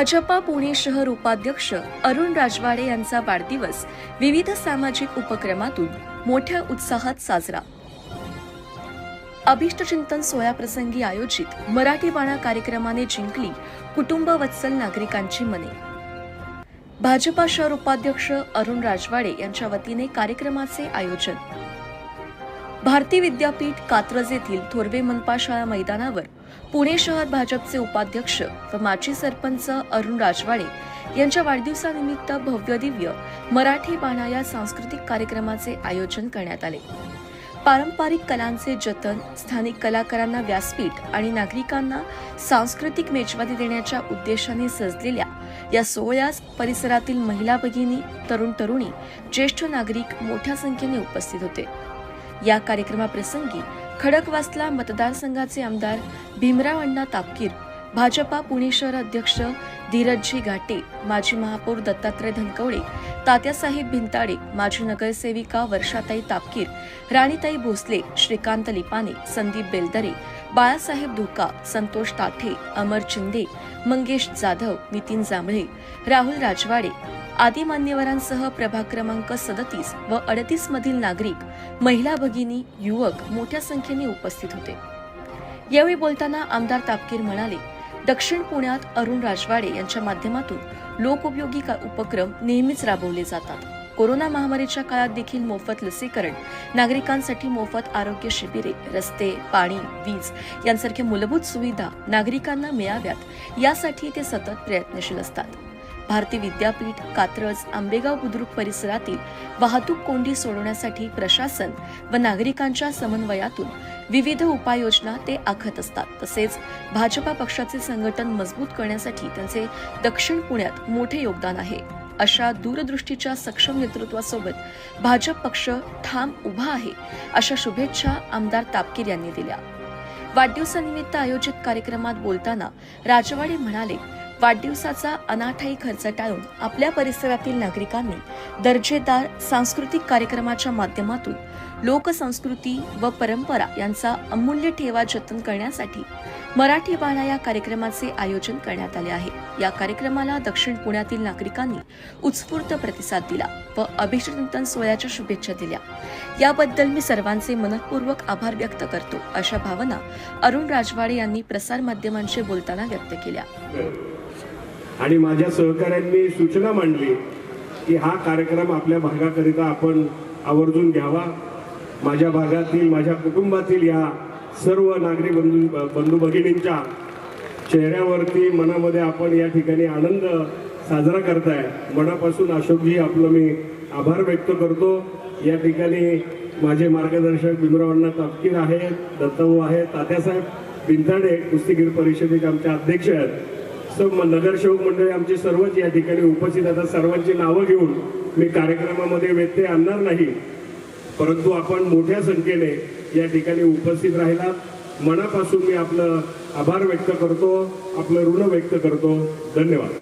भाजपा पुणे शहर उपाध्यक्ष अरुण राजवाडे यांचा वाढदिवस विविध सामाजिक उपक्रमातून मोठ्या उत्साहात साजरा. अभिष्टचिंतन सोहळ्याप्रसंगी आयोजित मराठी बाणा कार्यक्रमाने जिंकली कुटुंब वत्सल नागरिकांची मने. भाजपा शहर उपाध्यक्ष अरुण राजवाडे यांच्या वतीने कार्यक्रमाचे आयोजन भारती विद्यापीठ कात्रज येथील थोरवे मनपा शाळा मैदानावर पुणे शहर भाजपचे उपाध्यक्ष व माजी सरपंच अरुण राजवाडे यांच्या वाढदिवसानिमित्त भव्य दिव्य मराठी बाणा या सांस्कृतिक कार्यक्रमाचे आयोजन करण्यात आले. पारंपरिक कलांचे जतन स्थानिक कलाकारांना व्यासपीठ आणि नागरिकांना सांस्कृतिक मेजवानी देण्याच्या उद्देशाने सजलेल्या या सोहळ्यास परिसरातील महिला भगिनी तरुण तरुणी ज्येष्ठ नागरिक मोठ्या संख्येने उपस्थित होते. या कार्यक्रमाप्रसंगी खडकवासला मतदारसंघाचे आमदार भीमराव अण्णा तापकीर भाजपा पुणे शहर अध्यक्ष धीरजजी घाटे माजी महापौर दत्तात्रय धनकवडे तात्यासाहेब भिंताडे माजी नगरसेविका वर्षाताई तापकीर राणीताई भोसले श्रीकांत लिपाने संदीप बेलदरे बाळासाहेब धोका संतोष ताठे अमर चिंदे मंगेश जाधव नितीन जांभळे राहुल राजवाडे आदी मान्यवरांसह प्रभाग क्रमांक सदतीस व अडतीस मधील नागरिक महिला भगिनी युवक मोठ्या संख्येने उपस्थित होते. यावेळी बोलताना आमदार तापकीर म्हणाले दक्षिण पुण्यात अरुण राजवाडे यांच्या माध्यमातून लोकउपयोगी का- उपक्रम नेहमीच राबवले जातात. कोरोना महामारीच्या काळात देखील मोफत लसीकरण नागरिकांसाठी मोफत आरोग्य शिबिरे रस्ते पाणी वीज यांसारख्या मूलभूत सुविधा नागरिकांना मिळाव्यात यासाठी ते सतत प्रयत्नशील असतात. भारती विद्यापीठ कात्रज आंबेगाव बुद्रुक परिसरातील वाहतूक कोंडी सोडवण्यासाठी प्रशासन व नागरिकांच्या समन्वयातून विविध उपाययोजना ते आखत असतात. तसेच भाजपा पक्षाचे संघटन मजबूत करण्यासाठी त्यांचे दक्षिण पुण्यात मोठे योगदान आहे. अशा दूरदृष्टीच्या सक्षम नेतृत्वासोबत भाजप पक्ष ठाम उभा आहे अशा शुभेच्छा आमदार तापकीर यांनी दिल्या. वाढदिवसानिमित्त आयोजित कार्यक्रमात बोलताना राजवाडे म्हणाले वाढदिवसाचा अनाठाई खर्च टाळून आपल्या परिसरातील नागरिकांनी दर्जेदार सांस्कृतिक कार्यक्रमाच्या माध्यमातून लोकसंस्कृती व परंपरा यांचा अमूल्य ठेवा जतन करण्यासाठी मराठी बाणा या कार्यक्रमाचे आयोजन करण्यात आले आहे. या कार्यक्रमाला दक्षिण पुण्यातील नागरिकांनी उत्स्फूर्त प्रतिसाद दिला व अभिषेकचिंतन सोहळ्याच्या शुभेच्छा दिल्या. याबद्दल मी सर्वांचे मनपूर्वक आभार व्यक्त करतो. अशा भावना अरुण राजवाडे यांनी प्रसारमाध्यमांशी बोलताना व्यक्त केल्या. आणि माझ्या सहकाऱ्यांनी सूचना मांडली की हा कार्यक्रम आपल्या भागाकरिता आपण आवर्जून घ्यावा. माझ्या भागातील माझ्या कुटुंबातील या सर्व नागरी बंधू बंधू भगिनींच्या चेहऱ्यावरती मनामध्ये आपण या ठिकाणी आनंद साजरा करताय. मनापासून अशोकजी आपलं मी आभार व्यक्त करतो. या ठिकाणी माझे मार्गदर्शक भीमरावांना तापकीर आहेत दत्ताभाऊ आहेत तात्यासाहेब बिंताडे कुस्तीगीर परिषदेचे आमचे अध्यक्ष आहेत. सर्व नगरसेवक मंडळी आमची सर्वच या ठिकाणी उपस्थित आता सर्वांची नावं घेऊन मी कार्यक्रमामध्ये व्यत्यय आणणार नाही. परंतु आपण मोठ्या संख्येने या ठिकाणी उपस्थित राहिला मनापासून मी आपलं आभार व्यक्त करतो आपलं ऋण व्यक्त करतो. धन्यवाद.